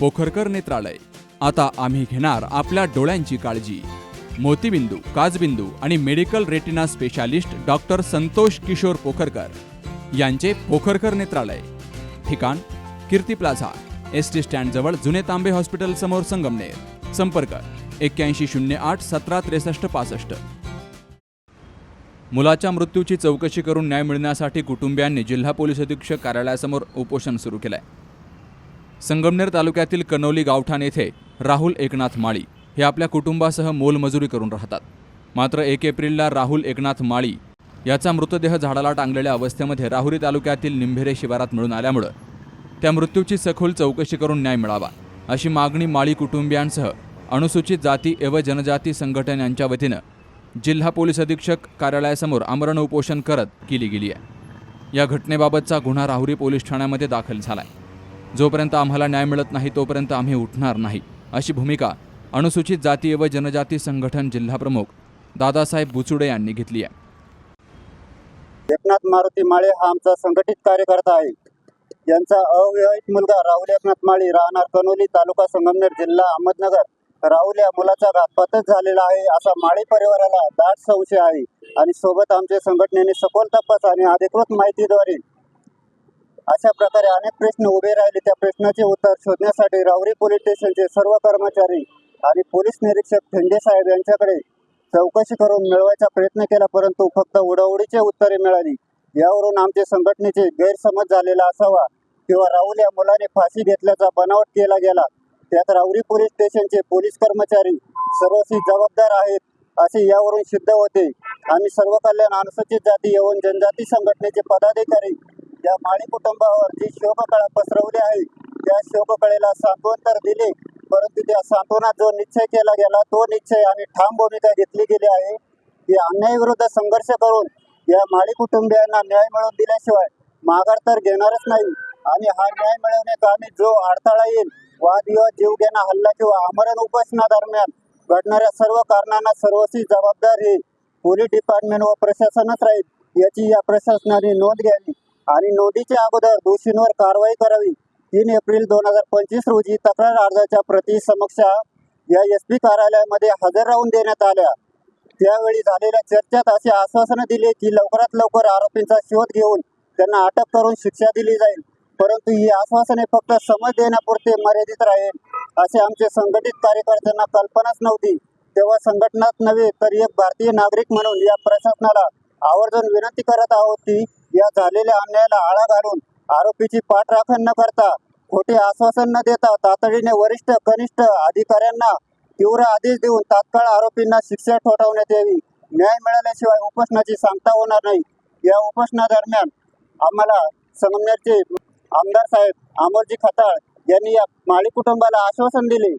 पोखरकर नेत्रालय. आता आम्ही घेणार आपल्या डोळ्यांची काळजी. मोतीबिंदू काजबिंदू आणि medical retina specialist doctor Santosh Kishor Pokharkar यांचे पोखरकर नेत्रालय. ठिकाण कीर्ती प्लाझा एस टी स्टँडजवळ जुने तांबे हॉस्पिटल समोर संगमनेर. संपर्क एक्क्याऐंशी शून्य आठ सतरा त्रेसष्ट पासष्ट. मुलाच्या मृत्यूची चौकशी करून न्याय मिळण्यासाठी कुटुंबियांनी जिल्हा पोलीस अधीक्षक कार्यालयासमोर उपोषण सुरू केलं आहे संगमनेर तालुक्यातील कनोली गावठाण येथे राहुल एकनाथ माळी हे आपल्या कुटुंबासह मोलमजुरी करून राहतात. मात्र एक एप्रिलला राहुल एकनाथ माळी याचा मृतदेह झाडाला टांगलेल्या अवस्थेमध्ये राहुरी तालुक्यातील निंभेरे शिवारात मिळून आल्यामुळं त्या मृत्यूची सखोल चौकशी करून न्याय मिळावा अशी मागणी माळी कुटुंबियांसह अनुसूचित जाती एव जनजाती संघटन यांच्या वतीनं जिल्हा पोलीस अधीक्षक कार्यालयासमोर आमरण उपोषण करत केली गेली आहे. या घटनेबाबतचा गुन्हा राहुरी पोलीस ठाण्यामध्ये दाखल झालाय. जोपर्यंत आम्हाला न्याय मिळत नाही तोपर्यंत आम्ही उठणार नाही. अशी भूमिका अनुसूचित जाती व जनजाती संघटन जिल्हाप्रमुख दादासाहेब बुचुडे यांनी घेतली आहे. एकनाथ मारुती माळे हा आमचा संघटित कार्यकर्ता आहे. यांचा अविवाहित मुलगा राहुल एकनाथ माळी राहणार कनोली तालुका संगमनेर जिल्हा अहमदनगर. राहुल या मुलाचा घातपातच झालेला आहे असा माळी परिवाराला दाट संशय आहे. आणि सोबत आमच्या संघटनेने सखोल तपास आणि अधिकृत माहितीद्वारे अशा प्रकारे अनेक प्रश्न उभे राहिले. त्या प्रश्नाचे उत्तर शोधण्यासाठी रावरी पोलीस स्टेशनचे सर्व कर्मचारी आणि पोलीस निरीक्षक ठेंगे साहेब यांच्याकडे चौकशी करून मिळवायचा प्रयत्न केला परंतु फक्त उडावडीचे उत्तरे मिळाली. यावरून आमचे संघटनेचे गैरसमज झालेला असावा किंवा राहुल या मुलाने फाशी घेतल्याचा बनावट केला गेला. त्यात रावरी पोलीस स्टेशनचे पोलीस कर्मचारी सर्वस्वी जबाबदार आहेत असे यावरून सिद्ध होते. आम्ही सर्व कल्याण अनुसूचित जाती येऊन जनजाती संघटनेचे पदाधिकारी या माळी कुटुंबावर जी शोककळा पसरवली आहे. त्या शोककळेला सांत्वन तर दिले परंतु त्या सांत्वनात जो निश्चय केला गेला तो निश्चय आणि ठाम भूमिका घेतली गेली आहे. की अन्यायाविरुद्ध संघर्ष करून या माळी कुटुंबियांना न्याय मिळवून दिल्याशिवाय माघार तर घेणारच नाही. आणि हा न्याय मिळवण्याकामी जो अडथळा येईल वादविवाद जीव घेणा हल्ला किंवा आमरण उपोषणादरम्यान घडणाऱ्या सर्व कारणांना सर्वस्वी जबाबदार हे पोलीस डिपार्टमेंट व प्रशासनच राहील याची या प्रशासनाने नोंद घ्यावी. आणि नोंदीच्या अगोदर दोषींवर कारवाई करावी. तीन एप्रिल दोन हजार पंचवीस रोजी तक्रार अर्जाच्या प्रती समक्ष या एस पी कार्यालयामध्ये हजर राहून देण्यात आल्या. त्यावेळी झालेल्या चर्चेत असे आश्वासनं दिले की लवकरात लवकर आरोपींचा शोध घेऊन त्यांना अटक करून शिक्षा दिली जाईल. परंतु ही आश्वासने फक्त समज देण्यापुरते मर्यादित राहील असे आमचे संघटित कार्यकर्त्यांना कल्पनाच नव्हती. तेव्हा संघटनाच नव्हे तर एक भारतीय नागरिक म्हणून या प्रशासनाला आवर्जून विनंती करत आहोत की या झालेल्या अन्यायाला आळा घालून आरोपीची पाठराखण न करता खोटे आश्वासन न देता तातडीने वरिष्ठ कनिष्ठ अधिकाऱ्यांना तीव्र आदेश देऊन तात्काळ आरोपींना शिक्षा ठोठावण्यात यावी. न्याय मिळाल्याशिवाय उपोषणाची सांगता होणार नाही. या उपोषणादरम्यान आम्हाला संगमनेरचे आमदार साहेब अमरजी खताळ यांनी या माळी कुटुंबाला आश्वासन दिले.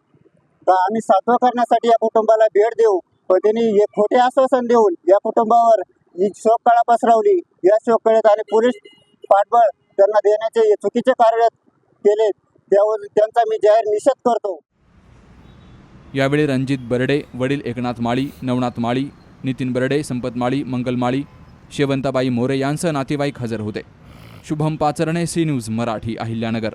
तर आम्ही सातवा करण्यासाठी या कुटुंबाला भेट देऊ? पण त्यांनी हे खोटे आश्वासन देऊन या कुटुंबावर ही शोककळा पसरवली या शोककळेत आणि पोलीस पाठबळ त्यांना देण्याचे चुकीचे कार्य केले. त्यावर त्यांचा मी जाहीर निषेध करतो. यावेळी रणजित बर्डे वडील एकनाथ माळी नवनाथ माळी नितीन बर्डे संपत माळी मंगल माळी शेवंताबाई मोरे यांसह नातेवाईक हजर होते. Shubham Pacharne C news Marathi Ahilyanagar.